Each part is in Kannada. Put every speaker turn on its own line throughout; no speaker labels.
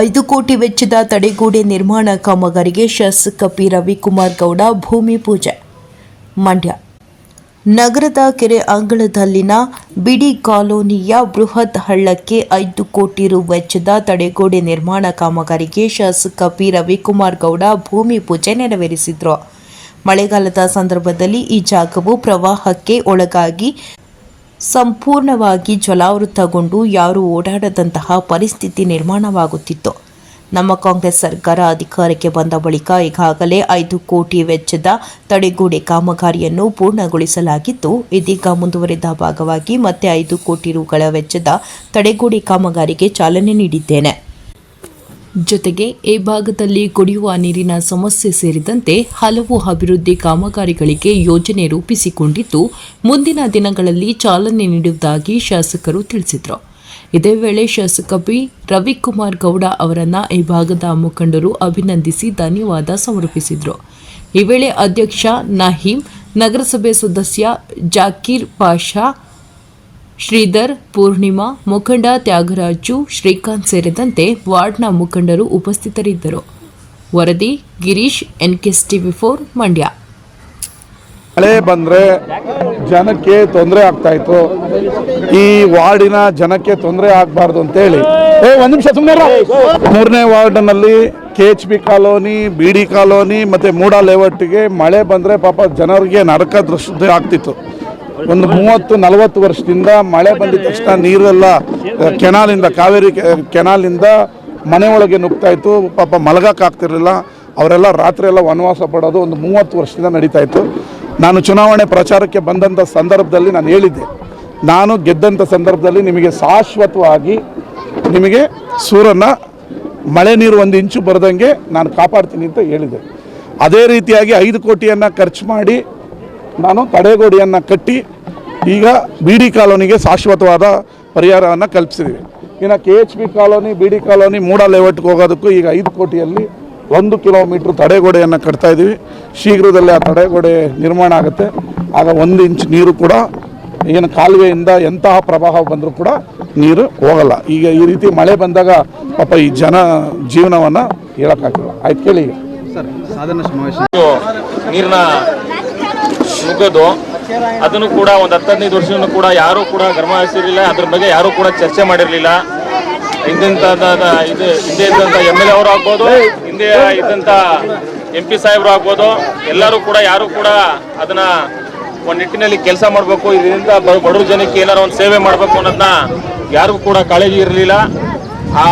ಐದು ಕೋಟಿ ವೆಚ್ಚದ ತಡೆಗೋಡೆ ನಿರ್ಮಾಣ ಕಾಮಗಾರಿಗೆ ಶಾಸಕ ಪಿ ರವಿಕುಮಾರ್ ಗೌಡ ಭೂಮಿ ಪೂಜೆ. ಮಂಡ್ಯ. ನಗರದ ಕೆರೆ ಅಂಗಳದಲ್ಲಿನ ಬಿಡಿ ಕಾಲೋನಿಯ ಬೃಹತ್ ಹಳ್ಳಕ್ಕೆ ಐದು ಕೋಟಿ ರು ವೆಚ್ಚದ ತಡೆಗೋಡೆ ನಿರ್ಮಾಣ ಕಾಮಗಾರಿಗೆ ಶಾಸಕ ಪಿ ರವಿಕುಮಾರ್ ಗೌಡ ಭೂಮಿ ಪೂಜೆ ನೆರವೇರಿಸಿದರು. ಮಳೆಗಾಲದ ಸಂದರ್ಭದಲ್ಲಿ ಈ ಜಾಗವು ಪ್ರವಾಹಕ್ಕೆ ಒಳಗಾಗಿ ಸಂಪೂರ್ಣವಾಗಿ ಜಲಾವೃತಗೊಂಡು ಯಾರೂ ಓಡಾಡದಂತಹ ಪರಿಸ್ಥಿತಿ ನಿರ್ಮಾಣವಾಗುತ್ತಿತ್ತು. ನಮ್ಮ ಕಾಂಗ್ರೆಸ್ ಸರ್ಕಾರ ಅಧಿಕಾರಕ್ಕೆ ಬಂದ ಬಳಿಕ ಈಗಾಗಲೇ ಐದು ಕೋಟಿ ವೆಚ್ಚದ ತಡೆಗೋಡೆ ಕಾಮಗಾರಿಯನ್ನು ಪೂರ್ಣಗೊಳಿಸಲಾಗಿದ್ದು ಇದೀಗ ಮುಂದುವರೆದ ಭಾಗವಾಗಿ ಮತ್ತೆ ಐದು ಕೋಟಿ ರುಗಳ ವೆಚ್ಚದ ತಡೆಗೋಡೆ ಕಾಮಗಾರಿಗೆ ಚಾಲನೆ ನೀಡಿದ್ದೇನೆ. ಜೊತೆಗೆ ಈ ಭಾಗದಲ್ಲಿ ಕುಡಿಯುವ ನೀರಿನ ಸಮಸ್ಯೆ ಸೇರಿದಂತೆ ಹಲವು ಅಭಿವೃದ್ಧಿ ಕಾಮಗಾರಿಗಳಿಗೆ ಯೋಜನೆ ರೂಪಿಸಿಕೊಂಡಿದ್ದು, ಮುಂದಿನ ದಿನಗಳಲ್ಲಿ ಚಾಲನೆ ನೀಡುವುದಾಗಿ ಶಾಸಕರು ತಿಳಿಸಿದರು. ಇದೇ ವೇಳೆ ಶಾಸಕ ಬಿ ರವಿಕುಮಾರ್ ಗೌಡ ಅವರನ್ನು ಈ ಭಾಗದ ಮುಖಂಡರು ಅಭಿನಂದಿಸಿ ಧನ್ಯವಾದ ಸಮರ್ಪಿಸಿದರು. ಈ ವೇಳೆ ಅಧ್ಯಕ್ಷ ನಹೀಂ, ನಗರಸಭೆ ಸದಸ್ಯ ಜಾಕೀರ್ ಪಾಷಾ ಶ್ರೀಧರ್, ಪೂರ್ಣಿಮಾ, ಮುಖಂಡ ತ್ಯಾಗರಾಜು, ಶ್ರೀಕಾಂತ್ ಸೇರಿದಂತೆ ವಾರ್ಡ್ನ ಮುಖಂಡರು ಉಪಸ್ಥಿತರಿದ್ದರು. ವರದಿ ಗಿರೀಶ್ ಎನ್ಕೆಸ್ ಟಿವಿ ಫೋರ್, ಮಂಡ್ಯ.
ಮಳೆ ಬಂದರೆ ಜನಕ್ಕೆ ತೊಂದರೆ ಆಗ್ತಾಯಿತ್ತು ಈ ವಾರ್ಡಿನ ಜನಕ್ಕೆ ತೊಂದರೆ ಆಗಬಾರ್ದು ಅಂತೇಳಿ. ಏ, ಒಂದು ನಿಮಿಷ ಸುಮ್ಮನೆ ಮೂರನೇ ವಾರ್ಡ್ನಲ್ಲಿ K H B colony, B D colony ಮತ್ತು ಮೂಡಾ ಲೇಔಟ್ಗೆ ಮಳೆ ಬಂದರೆ ಪಾಪ ಜನರಿಗೆ ನರಕ ದೃಷ್ಟಿ ಆಗ್ತಿತ್ತು. ಒಂದು ಮೂವತ್ತು, ನಲವತ್ತು ವರ್ಷದಿಂದ ಮಳೆ ಬಂದಿದ ತಕ್ಷಣ ನೀರೆಲ್ಲ ಕೆನಾಲಿಂದ, ಕಾವೇರಿ ಕೆನಾಲಿಂದ ಮನೆಯೊಳಗೆ ನುಗ್ತಾ ಇತ್ತು. ಪಾಪ ಮಲಗಕ್ಕಾಗ್ತಿರಲಿಲ್ಲ ಅವರೆಲ್ಲ ರಾತ್ರಿ ಎಲ್ಲ ವನವಾಸ ಪಡೋದು ಒಂದು ಮೂವತ್ತು ವರ್ಷದಿಂದ ನಡೀತಾ ಇತ್ತು. ನಾನು ಚುನಾವಣೆ ಪ್ರಚಾರಕ್ಕೆ ಬಂದಂಥ ಸಂದರ್ಭದಲ್ಲಿ ನಾನು ಹೇಳಿದ್ದೆ. ನಾನು ಗೆದ್ದಂಥ ಸಂದರ್ಭದಲ್ಲಿ ನಿಮಗೆ ಶಾಶ್ವತವಾಗಿ ನಿಮಗೆ ಸೂರನ್ನು ಮಳೆ ನೀರು ಒಂದು ಇಂಚು ಬರದಂಗೆ ನಾನು ಕಾಪಾಡ್ತೀನಿ ಅಂತ ಹೇಳಿದೆ ಅದೇ ರೀತಿಯಾಗಿ ಐದು ಕೋಟಿಯನ್ನು ಖರ್ಚು ಮಾಡಿ ನಾನು ತಡೆಗೋಡೆಯನ್ನು ಕಟ್ಟಿ ಈಗ ಬಿ ಡಿ ಕಾಲೋನಿಗೆ ಶಾಶ್ವತವಾದ ಪರಿಹಾರವನ್ನು ಕಲ್ಪಿಸಿದ್ದೀವಿ ಇನ್ನು K H B colony B D colony MUDA ಲೇಔಟ್ಗೆ ಹೋಗೋದಕ್ಕೂ ಈಗ ಐದು ಕೋಟಿಯಲ್ಲಿ ಒಂದು ಕಿಲೋಮೀಟ್ರ್ ತಡೆಗೋಡೆಯನ್ನು ಕಟ್ತಾ ಇದ್ದೀವಿ ಶೀಘ್ರದಲ್ಲೇ ಆ ತಡೆಗೋಡೆ ನಿರ್ಮಾಣ ಆಗುತ್ತೆ. ಆಗ ಒಂದು ಇಂಚ್ ನೀರು ಕೂಡ ಏನು ಕಾಲುವೆಯಿಂದ ಎಂತಹ ಪ್ರವಾಹ ಬಂದರೂ ಕೂಡ ನೀರು ಹೋಗಲ್ಲ. ಈಗ ಈ ರೀತಿ ಮಳೆ ಬಂದಾಗ ಪಾಪ ಈ ಜನ ಜೀವನವನ್ನು ಹೇಳೋಕ್ಕಾಗಲ್ಲ ಆಯ್ತು ಕೇಳಿ
ಸರ್ ಸಾಧನ ಸಮಾವೇಶ.
ನೀರಿನ ನುಗ್ಗೋದು ಅದನ್ನು ಕೂಡ ಒಂದು ಹತ್ತು ಹದಿನೈದು ಕೂಡ ಯಾರೂ ಕೂಡ ಗಮನ ಹರಿಸಿರಲಿಲ್ಲ ಅದ್ರ ಬಗ್ಗೆ ಯಾರೂ ಕೂಡ ಚರ್ಚೆ ಮಾಡಿರಲಿಲ್ಲ. ಹಿಂದಿಂತ ಇದು ಹಿಂದೆ ಇದ್ದಂಥ ಎಂ ಎಲ್ ಎ ಅವರು ಆಗ್ಬೋದು, ಹಿಂದೆ ಇದ್ದಂಥ ಎಂ ಪಿ ಸಾಹೇಬರು ಆಗ್ಬೋದು, ಎಲ್ಲರೂ ಕೂಡ ಯಾರು ಕೂಡ ಅದನ್ನ ಒಂದು ನಿಟ್ಟಿನಲ್ಲಿ ಕೆಲಸ ಮಾಡಬೇಕು, ಇದರಿಂದ ಬಡವ್ರ ಜನಕ್ಕೆ ಏನಾರ ಒಂದು ಸೇವೆ ಮಾಡಬೇಕು ಅನ್ನೋದನ್ನ ಯಾರಿಗೂ ಕೂಡ ಕಾಳಜಿ ಇರಲಿಲ್ಲ. ಆ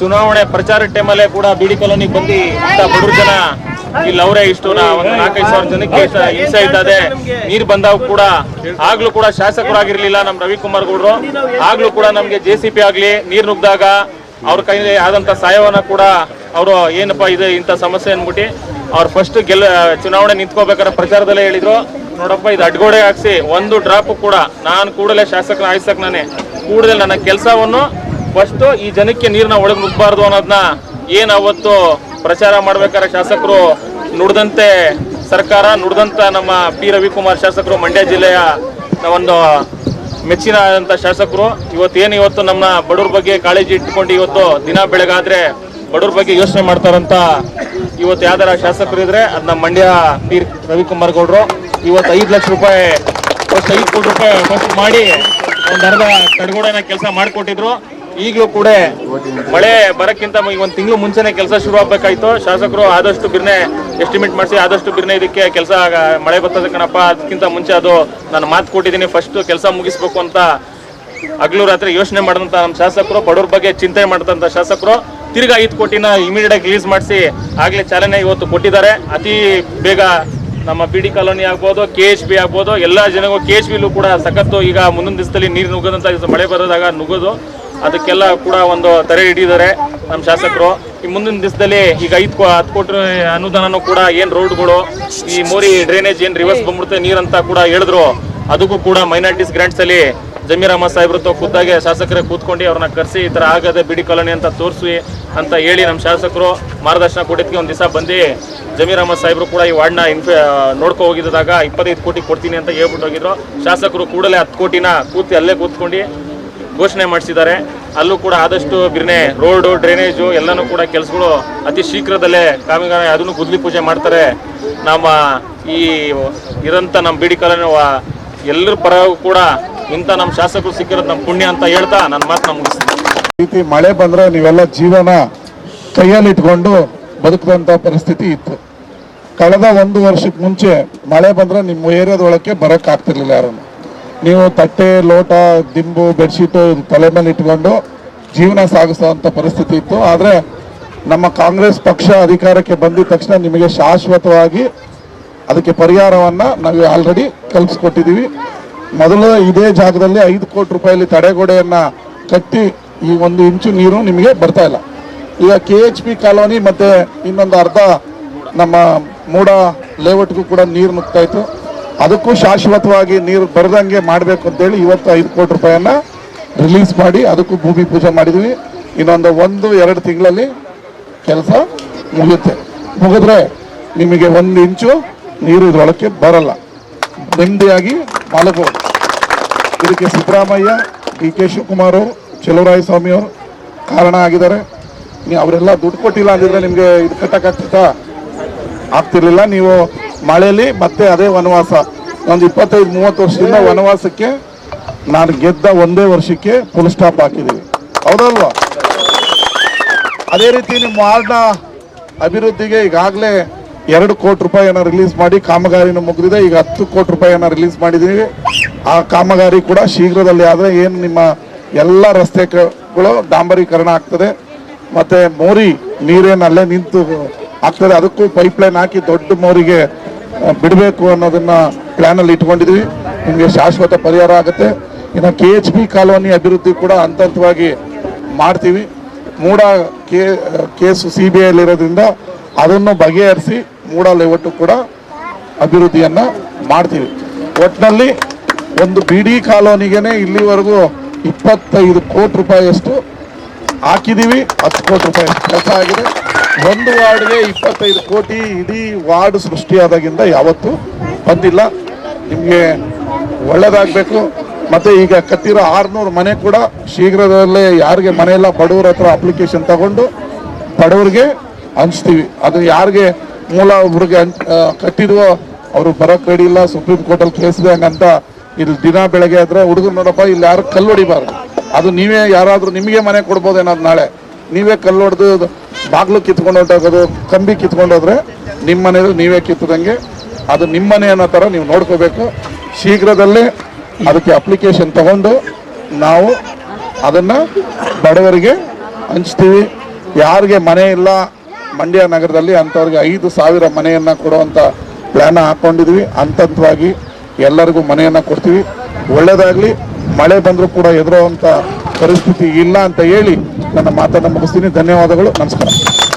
ಚುನಾವಣೆ ಪ್ರಚಾರ ಟೈಮಲ್ಲೇ ಕೂಡ ಬಿಡಿ ಕಾಲೋನಿಗೆ ಬಂದು ಇಂಥ ಬಡವ್ರ ಜನ ಇಲ್ಲಿ ಅವರೇ ಇಷ್ಟು ಒಂದು ನಾಲ್ಕೈದು ಸಾವಿರ ಜನಕ್ಕೆ ಹಿಂಸೆ ಇದ್ದದೆ ನೀರು ಬಂದಾಗ ಕೂಡ ಆಗ್ಲೂ ಕೂಡ ಶಾಸಕರಾಗಿರ್ಲಿಲ್ಲ ನಮ್ಮ ರವಿಕುಮಾರ್ ಗೌಡ್ರು. ಆಗ್ಲೂ ಕೂಡ ನಮ್ಗೆ ಜೆ ಸಿ ಪಿ ಆಗ್ಲಿ ನೀರು ನುಗ್ದಾಗ ಅವ್ರ ಕೈಲಿ ಆದಂತ ಸಹಾಯವನ್ನ ಕೂಡ ಅವರು ಏನಪ್ಪಾ ಇದು ಇಂಥ ಸಮಸ್ಯೆ ಅನ್ಬಿಟ್ಟು ಅವ್ರು ಫಸ್ಟ್ ಗೆಲ್ಲ ಚುನಾವಣೆ ನಿಂತ್ಕೋಬೇಕಾದ್ರೆ ಪ್ರಚಾರದಲ್ಲೇ ಹೇಳಿದ್ರು. ನೋಡಪ್ಪ ಇದು ಅಡ್ಗೋಡೆ ಹಾಕ್ಸಿ ಒಂದು ಡ್ರಾಪ್ ಕೂಡ ನಾನು ಕೂಡಲೇ ಶಾಸಕನ ಆಯ್ಸಕ್ ನಾನೇ ಕೂಡಲೇ ನನ್ನ ಕೆಲಸವನ್ನು ಫಸ್ಟ್ ಈ ಜನಕ್ಕೆ ನೀರನ್ನ ಒಳಗೆ ನುಗ್ಗಬಾರ್ದು ಅನ್ನೋದನ್ನ ಏನ್ ಅವತ್ತು ಪ್ರಚಾರ ಮಾಡ್ಬೇಕಾದ್ರೆ ಶಾಸಕರು ನುಡಿದಂತೆ ಸರ್ಕಾರ, ನುಡಿದಂತ ನಮ್ಮ ಪಿ. ರವಿಕುಮಾರ್ ಶಾಸಕರು, ಮಂಡ್ಯ ಜಿಲ್ಲೆಯ ಒಂದು ಮೆಚ್ಚಿನ ಆದಂತ ಶಾಸಕರು. ಏನು ಇವತ್ತು ನಮ್ಮ ಬಡವ್ರ ಬಗ್ಗೆ ಕಾಳಜಿ ಇಟ್ಕೊಂಡು ಇವತ್ತು ದಿನ ಬೆಳಗಾದ್ರೆ ಬಡವ್ರ ಬಗ್ಗೆ ಯೋಚನೆ ಮಾಡ್ತಾರಂತ ಇವತ್ತು ಯಾವ್ದಾರ ಶಾಸಕರು ಇದ್ರೆ ಅದನ್ನ ಮಂಡ್ಯ ಪಿ. ರವಿಕುಮಾರ್ ಗೌಡ್ರು. ಇವತ್ತು ಐದು ಲಕ್ಷ ರೂಪಾಯಿ ಐದು ಕೋಟಿ ರೂಪಾಯಿ ಫಸ್ಟ್ ಮಾಡಿ ಒಂದು ಅರ್ಧ ಕೆಲಸ ಮಾಡಿಕೊಟ್ಟಿದ್ರು. ಈಗಲೂ ಕೂಡ ಮಳೆ ಬರಕ್ಕಿಂತ ಒಂದು ಒಂದ್ ತಿಂಗಳು ಮುಂಚೆನೆ ಕೆಲಸ ಶುರು ಆಗ್ಬೇಕಾಯ್ತು ಶಾಸಕರು ಆದಷ್ಟು ಬಿರ್ನೆ ಎಸ್ಟಿಮೇಟ್ ಮಾಡಿಸಿ ಆದಷ್ಟು ಬಿರ್ನೆ ಇದಕ್ಕೆ ಕೆಲಸ ಮಳೆ ಬರ್ತದೆ ಕಣಪ್ಪ. ಅದಕ್ಕಿಂತ ಮುಂಚೆ ಅದು ನಾನು ಮಾತು ಕೊಟ್ಟಿದ್ದೀನಿ. ಫಸ್ಟ್ ಕೆಲಸ ಮುಗಿಸ್ಬೇಕು ಅಂತ ಹಗಲು ರಾತ್ರಿ ಯೋಚನೆ ಮಾಡಿದಂತ ನಮ್ಮ ಶಾಸಕರು, ಬಡವ್ರ ಬಗ್ಗೆ ಚಿಂತೆ ಮಾಡಿದಂತ ಶಾಸಕರು, ತಿರ್ಗಾ ಐದು ಕೋಟಿನ ಇಮಿಡಿಯೇಟ್ ಆಗಿ ರಿಲೀಸ್ ಮಾಡಿಸಿ ಆಗಲೇ ಚಾಲನೆ ಇವತ್ತು ಕೊಟ್ಟಿದ್ದಾರೆ. ಅತಿ ಬೇಗ ನಮ್ಮ ಪಿ ಡಿ ಕಾಲೋನಿ ಆಗ್ಬೋದು ಕೆ ಎಚ್ ಬಿ ಆಗ್ಬೋದು, ಎಲ್ಲ ಜನಗೂ ಕೆ ಎಚ್ ಬಿಲೂ ಕೂಡ ಸಖತ್ತು ಈಗ ಮುಂದಿನ ದಿವಸದಲ್ಲಿ ನೀರು ನುಗ್ಗದಂತ ಮಳೆ ಬರೋದಾಗ ನುಗ್ಗೋದು. ಅದಕ್ಕೆಲ್ಲ ಕೂಡ ಒಂದು ತೆರೆ ಹಿಡಿದಾರೆ ನಮ್ಮ ಶಾಸಕರು. ಈ ಮುಂದಿನ ದಿವಸದಲ್ಲಿ ಈಗ ಐದು ಹತ್ತು ಕೋಟಿ ಅನುದಾನನೂ ಕೂಡ ಏನು ರೋಡ್ಗಳು, ಈ ಮೋರಿ ಡ್ರೈನೇಜ್ ಏನು ರಿವರ್ಸ್ ಬಂದ್ಬಿಡುತ್ತೆ, ನೀರಂತ ಕೂಡ ಹೇಳಿದ್ರು. ಅದಕ್ಕೂ ಕೂಡ ಮೈನಾರಿಟೀಸ್ ಗ್ರಾಂಟ್ಸ್ ಅಲ್ಲಿ ಜಮೀರ್ ಅಹಮದ್ ಸಾಹೇಬ್ರ ಖುದ್ದಾಗೆ ಶಾಸಕರೇ ಕೂತ್ಕೊಂಡು ಅವ್ರನ್ನ ಕರೆಸಿ ಈ ಥರ ಆಗದೆ ಬಿಡಿ ಕಾಲೋನಿ ಅಂತ ತೋರಿಸಿ ಅಂತ ಹೇಳಿ ನಮ್ಮ ಶಾಸಕರು ಮಾರ್ಗದರ್ಶನ ಕೊಟ್ಟಿದ್ದಕ್ಕೆ ಒಂದು ದಿವಸ ಬಂದು ಜಮೀರ್ ಅಹಮದ್ ಸಾಹೇಬ್ರು ಕೂಡ ಈ ವಾರ್ಡ್ನ ಇನ್ಫೆ ನೋಡ್ಕೊ ಹೋಗಿದ್ದಾಗ ಇಪ್ಪತ್ತೈದು ಕೋಟಿ ಕೊಡ್ತೀನಿ ಅಂತ ಹೇಳ್ಬಿಟ್ಟು ಹೋಗಿದ್ರು. ಶಾಸಕರು ಕೂಡಲೇ ಹತ್ತು ಕೋಟಿನ ಕೂತಿ ಅಲ್ಲೇ ಕೂತ್ಕೊಂಡು ಘೋಷಣೆ ಮಾಡಿಸಿದ್ದಾರೆ. ಅಲ್ಲೂ ಕೂಡ ಆದಷ್ಟು ಬಿರ್ನೆ ರೋಡು, ಡ್ರೈನೇಜು ಎಲ್ಲನೂ ಕೂಡ ಕೆಲಸಗಳು ಅತಿ ಶೀಘ್ರದಲ್ಲೇ ಕಾಮಗಾರಿ ಅದನ್ನು ಗುದ್ಲಿ ಪೂಜೆ ಮಾಡ್ತಾರೆ. ನಮ್ಮ ಈ ಇರೋಂಥ ನಮ್ಮ ಕಾಲೋನಿ ವ- ಎಲ್ಲರ ಪರವಾಗೂ ಕೂಡ ಇಂಥ ನಮ್ಮ ಶಾಸಕರು ಸಿಕ್ಕಿರೋದು ನಮ್ಮ ಪುಣ್ಯ ಅಂತ ಹೇಳ್ತಾ ನನ್ನ ಮಾತು ನಮ್ಗೆ
ರೀತಿ ಮಳೆ ಬಂದ್ರೆ ನೀವೆಲ್ಲ ಜೀವನ ಕೈಯಲ್ಲಿ ಇಟ್ಕೊಂಡು ಬದುಕುವಂತ ಪರಿಸ್ಥಿತಿ ಇತ್ತು. ಕಳೆದ ಒಂದು ವರ್ಷಕ್ಕೆ ಮುಂಚೆ ಮಳೆ ಬಂದರೆ ನಿಮ್ಮ ಏರಿಯಾದೊಳಕ್ಕೆ ಬರೋಕ್ಕಾಗ್ತಿರ್ಲಿಲ್ಲ ಯಾರನ್ನು. ನೀವು ತಟ್ಟೆ, ಲೋಟ, ದಿಂಬು, ಬೆಡ್ಶೀಟು ತಲೆ ಮೇಲೆ ಇಟ್ಕೊಂಡು ಜೀವನ ಸಾಗಿಸುವಂತ ಪರಿಸ್ಥಿತಿ ಇತ್ತು. ಆದರೆ ನಮ್ಮ ಕಾಂಗ್ರೆಸ್ ಪಕ್ಷ ಅಧಿಕಾರಕ್ಕೆ ಬಂದಿದ ತಕ್ಷಣ ನಿಮಗೆ ಶಾಶ್ವತವಾಗಿ ಅದಕ್ಕೆ ಪರಿಹಾರವನ್ನ ನಾವು ಆಲ್ರೆಡಿ ಕಲ್ಪಿಸ್ಕೊಟ್ಟಿದ್ದೀವಿ. ಮೊದಲು ಇದೇ ಜಾಗದಲ್ಲಿ ಐದು ಕೋಟಿ ರೂಪಾಯಲ್ಲಿ ತಡೆಗೋಡೆಯನ್ನ ಕಟ್ಟಿ ಈ ಒಂದು ಇಂಚು ನೀರು ನಿಮಗೆ ಬರ್ತಾ ಇಲ್ಲ. ಈಗ ಕೆ ಎಚ್ ಪಿ ಕಾಲೋನಿ ಮತ್ತೆ ಇನ್ನೊಂದು ಅರ್ಧ ನಮ್ಮ ಮೂಡ ಲೇಔಟ್ಗೂ ಕೂಡ ನೀರು ನುಗ್ತಾ ಇತ್ತು. ಅದಕ್ಕೂ ಶಾಶ್ವತವಾಗಿ ನೀರು ಬರದಂಗೆ ಮಾಡಬೇಕು ಅಂತೇಳಿ ಇವತ್ತು ಐದು ಕೋಟಿ ರೂಪಾಯಿಯನ್ನ ರಿಲೀಸ್ ಮಾಡಿ ಅದಕ್ಕೂ ಭೂಮಿ ಪೂಜೆ ಮಾಡಿದ್ವಿ. ಇನ್ನೊಂದು ಒಂದು, ಎರಡು ತಿಂಗಳಲ್ಲಿ ಕೆಲಸ ಮುಗಿಯುತ್ತೆ. ಮುಗಿದ್ರೆ ನಿಮಗೆ ಒಂದು ಇಂಚು ನೀರು ಇದರೊಳಕ್ಕೆ ಬರಲ್ಲ. ನೆಮ್ಮದಿಯಾಗಿ ಮಲಗಬಹುದು. ಇದಕ್ಕೆ ಸಿದ್ದರಾಮಯ್ಯ ಡಿ ಕೆ ಶಿವಕುಮಾರ್ ಅವರು, ಚೆಲುವರಾಯ ಸ್ವಾಮಿ ಅವರು ಕಾರಣ ಆಗಿದ್ದಾರೆ. ನೀವು ಅವರೆಲ್ಲ ದುಡ್ಡು ಕೊಟ್ಟಿಲ್ಲ ಅಂದಿದ್ರೆ ನಿಮಗೆ ಇದು ಕಟ್ಟಕ್ಕಾಗ್ತಿತ್ತಾ ಆಗ್ತಿರ್ಲಿಲ್ಲ. ನೀವು ಮಳೆಯಲ್ಲಿ ಮತ್ತೆ ಅದೇ ವನವಾಸ. ಒಂದು ಇಪ್ಪತ್ತೈದು, ಮೂವತ್ತು ವರ್ಷದಿಂದ ವನವಾಸಕ್ಕೆ ನಾನು ಗೆದ್ದ ಒಂದೇ ವರ್ಷಕ್ಕೆ ಫುಲ್ ಸ್ಟಾಪ್ ಹಾಕಿದ್ದೀವಿ ಹೌದಲ್ವಾ? ಅದೇ ರೀತಿ ನಿಮ್ಮ ವಾರ್ಡ್ನ ಅಭಿವೃದ್ಧಿಗೆ ಈಗಾಗಲೇ ಎರಡು ಕೋಟಿ ರೂಪಾಯಿಯನ್ನು ರಿಲೀಸ್ ಮಾಡಿ ಕಾಮಗಾರಿನ ಮುಗಿದಿದೆ. ಈಗ ಹತ್ತು ಕೋಟಿ ರೂಪಾಯಿಯನ್ನು ರಿಲೀಸ್ ಮಾಡಿದ್ದೀವಿ ಆ ಕಾಮಗಾರಿ ಕೂಡ ಶೀಘ್ರದಲ್ಲಿ ಆದರೆ ಏನು ನಿಮ್ಮ ಎಲ್ಲ ರಸ್ತೆಗಳು ಡಾಂಬರೀಕರಣ ಆಗ್ತದೆ. ಮತ್ತು ಮೋರಿ ನೀರೇನಲ್ಲೇ ನಿಂತು ಆಗ್ತದೆ. ಅದಕ್ಕೂ ಪೈಪ್ ಲೈನ್ ಹಾಕಿ ದೊಡ್ಡ ಮೋರಿಗೆ ಬಿಡಬೇಕು ಅನ್ನೋದನ್ನ ಪ್ಲಾನ್ ಅಲ್ಲಿ ಇಟ್ಕೊಂಡಿದ್ವಿ. ನಿಮಗೆ ಶಾಶ್ವತ ಪರಿಹಾರ ಆಗುತ್ತೆ. ಇನ್ನು ಕೆ ಎಚ್ ಬಿ ಕಾಲೋನಿ ಅಭಿವೃದ್ಧಿ ಕೂಡ ಹಂತ ಹಂತವಾಗಿ ಮಾಡ್ತೀವಿ. ಮೂಡ ಕೇ ಕೇಸು ಸಿ ಬಿ ಐಲಿರೋದ್ರಿಂದ ಅದನ್ನು ಬಗೆಹರಿಸಿ ಮೂಡ ಲೇಔಟು ಕೂಡ ಅಭಿವೃದ್ಧಿಯನ್ನು ಮಾಡ್ತೀವಿ. ಒಟ್ಟಿನಲ್ಲಿ ಒಂದು ಬಿಡಿ ಕಾಲೋನಿಗೇನೆ ಇಲ್ಲಿವರೆಗೂ ಇಪ್ಪತ್ತೈದು ಕೋಟಿ ರೂಪಾಯಿಯಷ್ಟು ಹಾಕಿದ್ದೀವಿ ಹತ್ತು ಕೋಟಿ ರೂಪಾಯಿ ಕೆಲಸ ಆಗಿದೆ ಒಂದು ವಾರ್ಡ್ಗೆ ಇಪ್ಪತ್ತೈದು ಕೋಟಿ ಇಡೀ ವಾರ್ಡ್ ಸೃಷ್ಟಿಯಾದಾಗಿಂದ ಯಾವತ್ತು ಬಂದಿಲ್ಲ. ನಿಮಗೆ ಒಳ್ಳೇದಾಗಬೇಕು. ಮತ್ತೆ ಈಗ ಕತ್ತಿರೋ ಆರ್ನೂರು ಮನೆ ಕೂಡ ಶೀಘ್ರದಲ್ಲೇ ಯಾರಿಗೆ ಮನೆ ಇಲ್ಲ ಬಡವ್ರ ಹತ್ರ ಅಪ್ಲಿಕೇಶನ್ ತಗೊಂಡು ಬಡವ್ರಿಗೆ ಹಂಚ್ತೀವಿ. ಅದು ಯಾರಿಗೆ ಮೂಲ ಒಬ್ರಿಗೆ ಹಂಚ್- ಕಟ್ಟಿದ್ವೋ ಅವರು ಬರೋಕ್ಕೆ ರೆಡಿ ಇಲ್ಲ, ಸುಪ್ರೀಂ ಕೋರ್ಟಲ್ಲಿ ಕೇಸ್ ಇದೆ ಹಂಗಂತ ಇಲ್ಲಿ ದಿನ ಬೆಳಗ್ಗೆ ಆದ್ರೆ ಹುಡುಗರು ನೋಡಪ್ಪ, ಇಲ್ಲಿ ಯಾರು ಕಲ್ಲು ಹೊಡಿಬಾರ್ದು. ಅದು ನೀವೇ ಯಾರಾದರೂ ನಿಮಗೆ ಮನೆ ಕೊಡ್ಬೋದೇನಾದ್ರು ನಾಳೆ. ನೀವೇ ಕಲ್ಲು ಹೊಡೆದು ಬಾಗ್ಲು ಕಿತ್ಕೊಂಡು ಹೊರಟೋಗೋದು, ಕಂಬಿ ಕಿತ್ಕೊಂಡು ಹೋದ್ರೆ ನಿಮ್ಮ ಮನೇಲಿ ನೀವೇ ಕಿತ್ತದಂಗೆ. ಅದು ನಿಮ್ಮ ಮನೆ ಅನ್ನೋ ಥರ ನೀವು ನೋಡ್ಕೋಬೇಕು. ಶೀಘ್ರದಲ್ಲೇ ಅದಕ್ಕೆ ಅಪ್ಲಿಕೇಶನ್ ತಗೊಂಡು ನಾವು ಅದನ್ನು ಬಡವರಿಗೆ ಹಂಚ್ತೀವಿ. ಯಾರಿಗೆ ಮನೆ ಇಲ್ಲ, ಮಂಡ್ಯ ನಗರದಲ್ಲಿ ಅಂಥವ್ರಿಗೆ ಐದು ಸಾವಿರ ಮನೆಯನ್ನು ಕೊಡುವಂಥ ಪ್ಲ್ಯಾನ್ ಹಾಕ್ಕೊಂಡಿದ್ವಿ ಹಂತ ಹಂತವಾಗಿ ಎಲ್ಲರಿಗೂ ಮನೆಯನ್ನು ಕೊಡ್ತೀವಿ. ಒಳ್ಳೆಯದಾಗಲಿ ಮಳೆ ಬಂದರೂ ಕೂಡ ಎದುರುವಂತ ಪರಿಸ್ಥಿತಿ ಇಲ್ಲ ಅಂತ ಹೇಳಿ ನನ್ನ ಮಾತನ್ನು ಮುಗಿಸ್ತೀನಿ. ಧನ್ಯವಾದಗಳು. ನಮಸ್ಕಾರ.